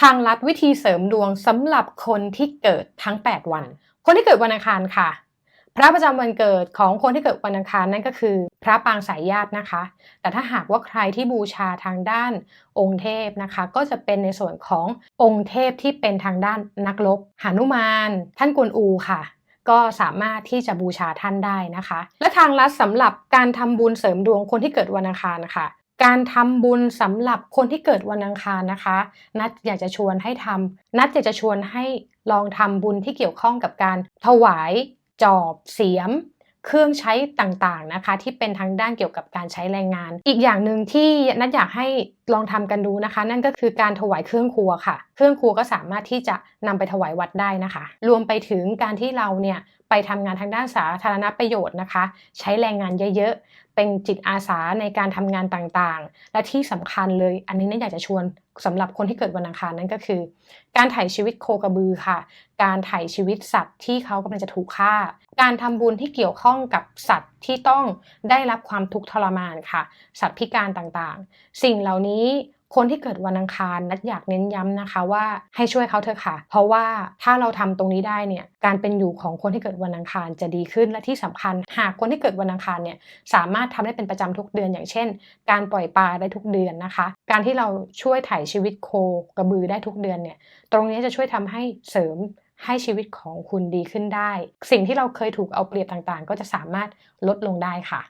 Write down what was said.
ทางลัดวิธีเสริมดวงสำหรับคนที่เกิดทั้ง 8 วัน คนที่เกิดวันอังคารค่ะ พระประจำวันเกิดของคนที่เกิดวันอังคารนั่นก็คือ พระปางสายญาตินะคะ แต่ถ้าหากว่าใครที่บูชาทางด้านองค์เทพนะคะ ก็จะเป็นในส่วนขององค์เทพที่เป็นทางด้านนักรบหานุมาน ท่านกวนอูค่ะก็สามารถที่จะบูชาท่านได้นะคะ และทางลัดสำหรับการทำบุญเสริมดวงคนที่เกิดวันอังคารนะคะ การทำบุญสำหรับคนที่เกิดวันอังคารนะคะ นัดอยากจะชวนให้ทำนัดอยากจะชวนให้ลองทำบุญที่เกี่ยวข้องกับการถวาย จอบเสียม เครื่องใช้ต่างๆนะคะ ที่เป็นทางด้านเกี่ยวกับการใช้แรงงาน อีกอย่างหนึ่งที่นัดอยากให้ ลองทำกันดูนะคะ นั่นก็คือการถวายเครื่องครัวค่ะ เครื่องครัวก็สามารถที่จะนำไปถวายวัดได้นะคะ รวมไปถึงการที่เราเนี่ยไปทำงานทางด้านสาธารณประโยชน์นะคะ ใช้แรงงานเยอะๆ เป็นจิตอาสาในการทำงานต่างๆ และที่สำคัญเลย อันนี้เนี่ยอยากจะชวนสำหรับคนที่เกิดวันอังคารนั่นก็คือ การถ่ายชีวิตโคกระบือค่ะ การถ่ายชีวิตสัตว์ที่เขากำลังจะถูกฆ่า การทำบุญที่เกี่ยวข้องกับสัตว์ที่ต้องได้รับความทุกข์ทรมานค่ะ สัตว์พิการต่างๆ สิ่งเหล่านี้คนที่เกิดวันอังคารนัดอยากเน้นย้ำนะคะว่าให้ช่วยเขาเถอะค่ะ เพราะว่าถ้าเราทำตรงนี้ได้เนี่ยการเป็นอยู่ของคนที่เกิดวันอังคารจะดีขึ้นและที่สำคัญ หากคนที่เกิดวันอังคารเนี่ยสามารถทำได้เป็นประจำทุกเดือน อย่างเช่น การปล่อยปลาได้ทุกเดือนนะคะ การที่เราช่วยถ่ายชีวิตโคกระบือได้ทุกเดือนเนี่ยตรงนี้จะช่วยทำให้เสริม ให้ชีวิตของคุณดีขึ้นได้ สิ่งที่เราเคยถูกเอาเปรียบต่างๆ ก็จะสามารถลดลงได้ค่ะ